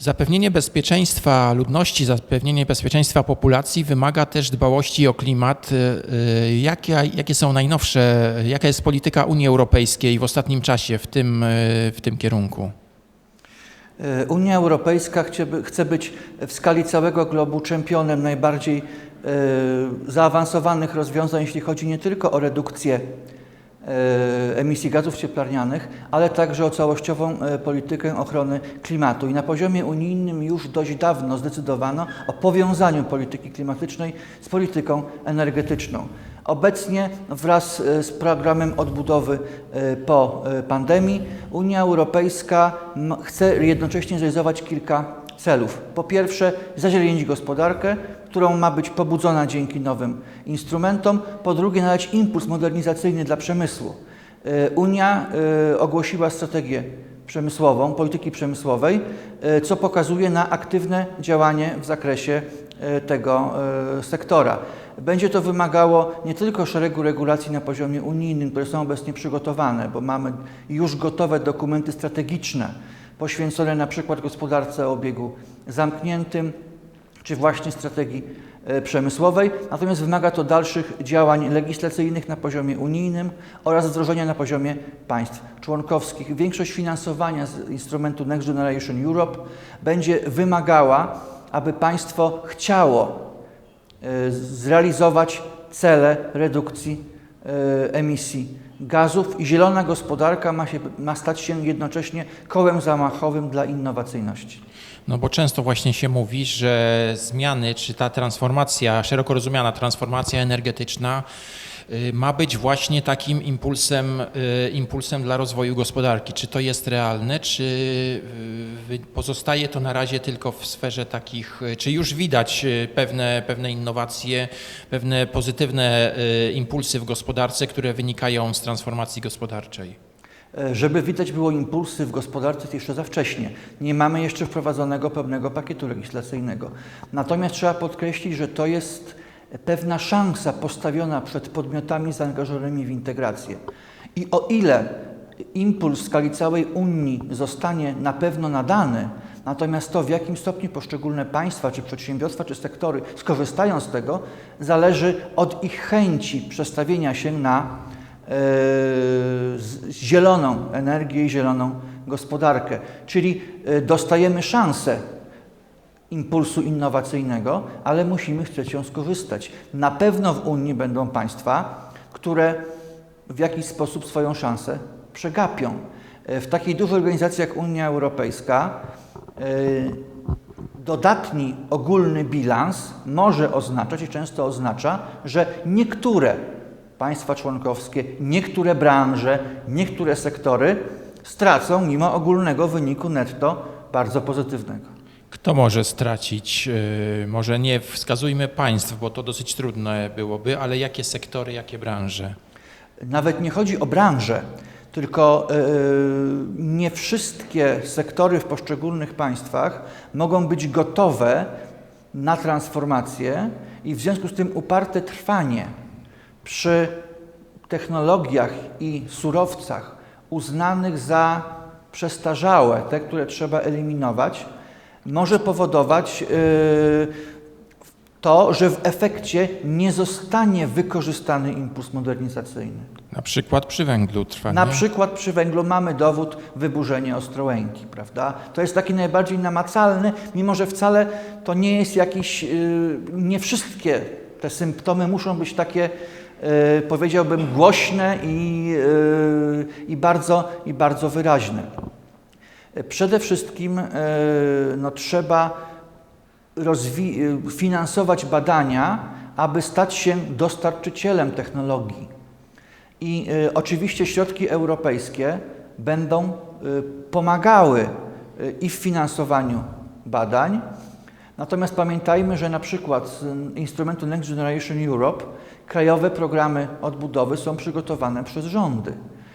Zapewnienie bezpieczeństwa ludności, zapewnienie bezpieczeństwa populacji wymaga też dbałości o klimat. Y, Jakie, jakie są najnowsze, jaka jest polityka Unii Europejskiej w ostatnim czasie w tym, y, w tym kierunku? Unia Europejska chce, by- chce być w skali całego globu czempionem najbardziej zaawansowanych rozwiązań, jeśli chodzi nie tylko o redukcję emisji gazów cieplarnianych, ale także o całościową e, politykę ochrony klimatu. I na poziomie unijnym już dość dawno zdecydowano o powiązaniu polityki klimatycznej z polityką energetyczną. Obecnie wraz e, z programem odbudowy e, po e, pandemii Unia Europejska chce jednocześnie zrealizować kilka celów. Po pierwsze, zazielenić gospodarkę, którą ma być pobudzona dzięki nowym instrumentom. Po drugie, nadać impuls modernizacyjny dla przemysłu. E, Unia e, ogłosiła strategię przemysłową, polityki przemysłowej, e, co pokazuje na aktywne działanie w zakresie tego sektora. Będzie to wymagało nie tylko szeregu regulacji na poziomie unijnym, które są obecnie przygotowane, bo mamy już gotowe dokumenty strategiczne poświęcone na przykład gospodarce o obiegu zamkniętym, czy właśnie strategii e, przemysłowej, natomiast wymaga to dalszych działań legislacyjnych na poziomie unijnym oraz wdrożenia na poziomie państw członkowskich. Większość finansowania z instrumentu Next Generation Europe będzie wymagała, aby państwo chciało e, zrealizować cele redukcji emisji gazów i zielona gospodarka ma, się, ma stać się jednocześnie kołem zamachowym dla innowacyjności. No bo często właśnie się mówi, że zmiany, czy ta transformacja, szeroko rozumiana transformacja energetyczna ma być właśnie takim impulsem, y, impulsem dla rozwoju gospodarki. Czy to jest realne, czy y, pozostaje to na razie tylko w sferze takich, y, czy już widać y, pewne, pewne innowacje, pewne pozytywne y, impulsy w gospodarce, które wynikają z transformacji gospodarczej? E, Żeby widać było impulsy w gospodarce, to jeszcze za wcześnie. Nie mamy jeszcze wprowadzonego pełnego pakietu legislacyjnego. Natomiast trzeba podkreślić, że to jest pewna szansa postawiona przed podmiotami zaangażowanymi w integrację. I o ile impuls w skali całej Unii zostanie na pewno nadany, natomiast to, w jakim stopniu poszczególne państwa, czy przedsiębiorstwa, czy sektory skorzystają z tego, zależy od ich chęci przestawienia się na e, zieloną energię i zieloną gospodarkę. Czyli e, dostajemy szansę impulsu innowacyjnego, ale musimy chcieć ją skorzystać. Na pewno w Unii będą państwa, które w jakiś sposób swoją szansę przegapią. E, W takiej dużej organizacji jak Unia Europejska e, dodatni ogólny bilans może oznaczać i często oznacza, że niektóre państwa członkowskie, niektóre branże, niektóre sektory stracą mimo ogólnego wyniku netto bardzo pozytywnego. Kto może stracić? y, Może nie wskazujmy państw, bo to dosyć trudne byłoby, ale jakie sektory, jakie branże? Nawet nie chodzi o branżę, tylko e, nie wszystkie sektory w poszczególnych państwach mogą być gotowe na transformację i w związku z tym uparte trwanie przy technologiach i surowcach uznanych za przestarzałe, te, które trzeba eliminować, może powodować e, to, że w efekcie nie zostanie wykorzystany impuls modernizacyjny. Na przykład przy węglu trwanie. Na przykład przy węglu mamy dowód wyburzenia Ostrołęki, prawda? To jest taki najbardziej namacalny, mimo że wcale to nie jest jakiś, yy, nie wszystkie te symptomy muszą być takie, yy, powiedziałbym, głośne i, i, bardzo, i bardzo wyraźne. Przede wszystkim yy, no, trzeba y, finansować badania, aby stać się dostarczycielem technologii. I y, oczywiście środki europejskie będą y, pomagały y, i w finansowaniu badań. Natomiast pamiętajmy, że na przykład z instrumentu Next Generation Europe krajowe programy odbudowy są przygotowane przez rządy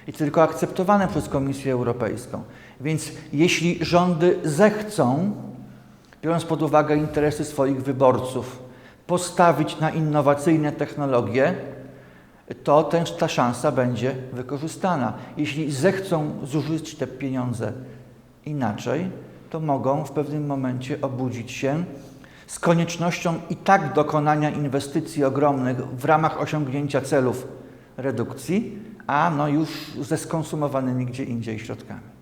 i tylko akceptowane przez Komisję Europejską. Więc jeśli rządy zechcą, biorąc pod uwagę interesy swoich wyborców, postawić na innowacyjne technologie, to ten, ta szansa będzie wykorzystana. Jeśli zechcą zużyć te pieniądze inaczej, to mogą w pewnym momencie obudzić się z koniecznością i tak dokonania inwestycji ogromnych w ramach osiągnięcia celów redukcji, a no już ze skonsumowanymi gdzie indziej środkami.